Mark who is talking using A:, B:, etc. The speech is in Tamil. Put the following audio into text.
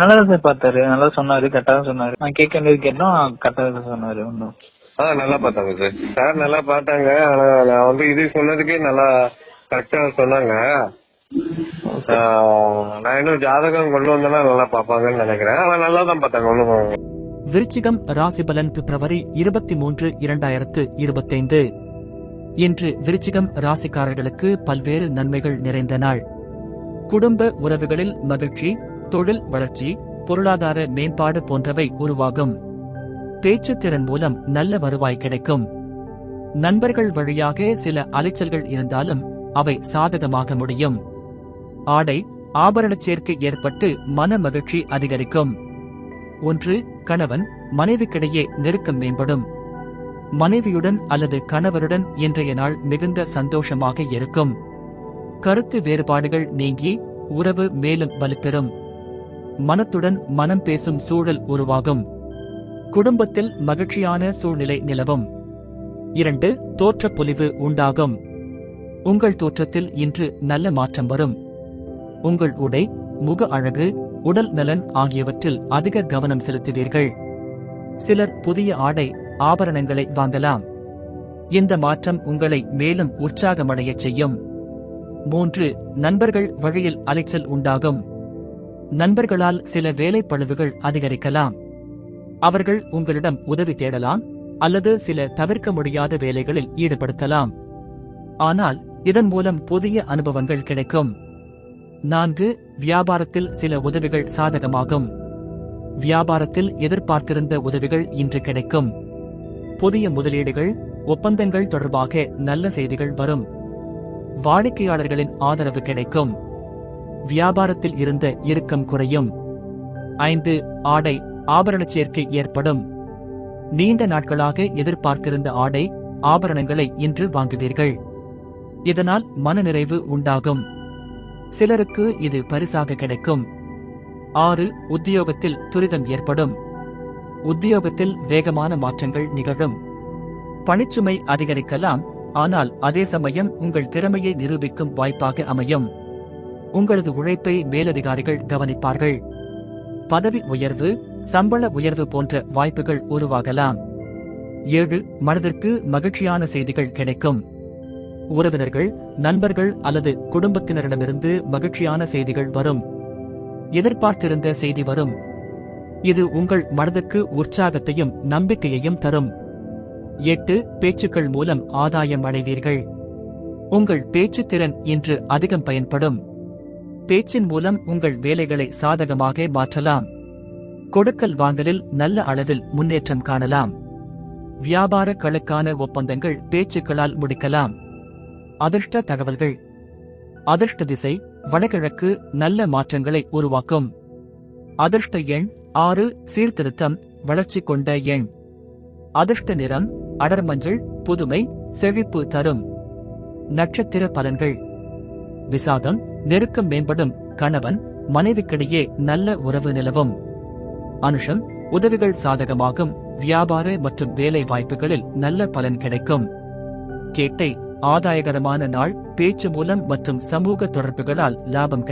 A: நல்லா தான் சார் பார்த்தாரு. நல்லா சொன்னாரு கரெக்டா தான் சொன்னாரு. நான் கேட்க வேண்டியது கேட்டோம் கரெக்டா தான் சொன்னாரு ஒன்றும்
B: ஆ நல்லா பார்த்தாங்க சார். சார் நல்லா பார்த்தாங்க. ஆனா நான் வந்து இது சொன்னதுக்கே நல்லா கரெக்டா சொன்னாங்க. நான் இன்னும் ஜாதகம் கொண்டு வந்தேன்னா நல்லா பார்ப்பாங்கன்னு நினைக்கிறேன். ஆனா நல்லா தான் பார்த்தாங்க ஒன்றும்
C: விருச்சிகம் ராசிபலன் பிப்ரவரி இருபத்தி மூன்று இரண்டாயிரத்து இருபத்தைந்து. இன்று விருச்சிகம் ராசிக்காரர்களுக்கு பல்வேறு நன்மைகள் நிறைந்த நாள். குடும்ப உறவுகளில் மகிழ்ச்சி தொழில் வளர்ச்சி பொருளாதார மேம்பாடு போன்றவை உருவாகும். பேச்சுத்திறன் மூலம் நல்ல வருவாய் கிடைக்கும். நண்பர்கள் வழியாக சில அலைச்சல்கள் இருந்தாலும் அவை சாதகமாக முடியும். ஆடை ஆபரண சேர்க்கை ஏற்பட்டு மன மகிழ்ச்சி அதிகரிக்கும். ஒன்று கணவன் மனைவிக்கிடையே நெருக்கம் மேம்படும். மனைவியுடன் அல்லது கணவருடன் இன்றைய நாள் மிகுந்த சந்தோஷமாக இருக்கும். கருத்து வேறுபாடுகள் நீங்கி உறவு மேலும் வலுப்பெறும். மனத்துடன் மனம் பேசும் சூழல் உருவாகும். குடும்பத்தில் மகிழ்ச்சியான சூழ்நிலை நிலவும். இரண்டு தோற்றப் பொலிவு உண்டாகும். உங்கள் தோற்றத்தில் இன்று நல்ல மாற்றம் வரும். உங்கள் உடை முக அழகு உடல் நலன் ஆகியவற்றில் அதிக கவனம் செலுத்துவீர்கள். சிலர் புதிய ஆடை ஆபரணங்களை வாங்கலாம். இந்த மாற்றம் உங்களை மேலும் உற்சாகமடையச் செய்யும். மூன்று நண்பர்கள் வழியில் அலைச்சல் உண்டாகும். நண்பர்களால் சில வேலைப்பழுவுகள் அதிகரிக்கலாம். அவர்கள் உங்களிடம் உதவி தேடலாம் அல்லது சில தவிர்க்க முடியாத வேலைகளில் ஈடுபடுத்தலாம். ஆனால் இதன் மூலம் புதிய அனுபவங்கள் கிடைக்கும். நான்கு வியாபாரத்தில் சில உதவிகள் சாதகமாகும். வியாபாரத்தில் எதிர்பார்த்திருந்த உதவிகள் இன்று கிடைக்கும். புதிய முதலீடுகள் ஒப்பந்தங்கள் தொடர்பாக நல்ல செய்திகள் வரும். வாடிக்கையாளர்களின் ஆதரவு கிடைக்கும். வியாபாரத்தில் இருந்த இறுக்கம் குறையும். ஐந்து ஆடை ஆபரணச் சேர்க்கை ஏற்படும். நீண்ட நாட்களாக எதிர்பார்த்திருந்த ஆடை ஆபரணங்களை இன்று வாங்குவீர்கள். இதனால் மனநிறைவு உண்டாகும். சிலருக்கு இது பரிசாக கிடைக்கும். ஆறு உத்தியோகத்தில் துரிதம் ஏற்படும். உத்தியோகத்தில் வேகமான மாற்றங்கள் நிகழும். பணிச்சுமை அதிகரிக்கலாம் ஆனால் அதே சமயம் உங்கள் திறமையை நிரூபிக்கும் வாய்ப்பாக அமையும். உங்களது உழைப்பை மேலதிகாரிகள் கவனிப்பார்கள். பதவி உயர்வு சம்பள உயர்வு போன்ற வாய்ப்புகள் உருவாகலாம். ஏழு மனதிற்கு மகிழ்ச்சியான செய்திகள் கிடைக்கும். உறவினர்கள் நண்பர்கள் அல்லது குடும்பத்தினரிடமிருந்து மகிழ்ச்சியான செய்திகள் வரும். எதிர்பார்த்திருந்த செய்தி வரும். இது உங்கள் மனதுக்கு உற்சாகத்தையும் நம்பிக்கையையும் தரும். எட்டு பேச்சுக்கள் மூலம் ஆதாயம் அடைவீர்கள். உங்கள் பேச்சுத்திறன் இன்று அதிகம் பயன்படும். பேச்சின் மூலம் உங்கள் வேலைகளை சாதகமாக மாற்றலாம். கொடுக்கல் வாங்கலில் நல்ல அளவில் முன்னேற்றம் காணலாம். வியாபார களுக்கான ஒப்பந்தங்கள் பேச்சுக்களால் முடிக்கலாம். அதிர்ஷ்ட தகவல்கள். அதிர்ஷ்ட திசை வடகிழக்கு நல்ல மாற்றங்களை உருவாக்கும். அதிர்ஷ்ட எண் ஆறு சீர்திருத்தம் வளர்ச்சி கொண்ட எண். அதிர்ஷ்ட நிறம் அடர்மஞ்சள் புதுமை செழிப்பு தரும். நட்சத்திர பலன்கள். விசாகம் நெருக்கம் மேம்படும் கணவன் மனைவிக்கிடையே நல்ல உறவு நிலவும். அனுஷம் உதவிகள் சாதகமாகும் வியாபார மற்றும் வேலை வாய்ப்புகளில் நல்ல பலன் கிடைக்கும். கேட்டை ஆதாயகரமான நாள் பேச்சு மூலம் மற்றும் சமூக தொடர்புகளால் லாபம் கிடைக்கும்.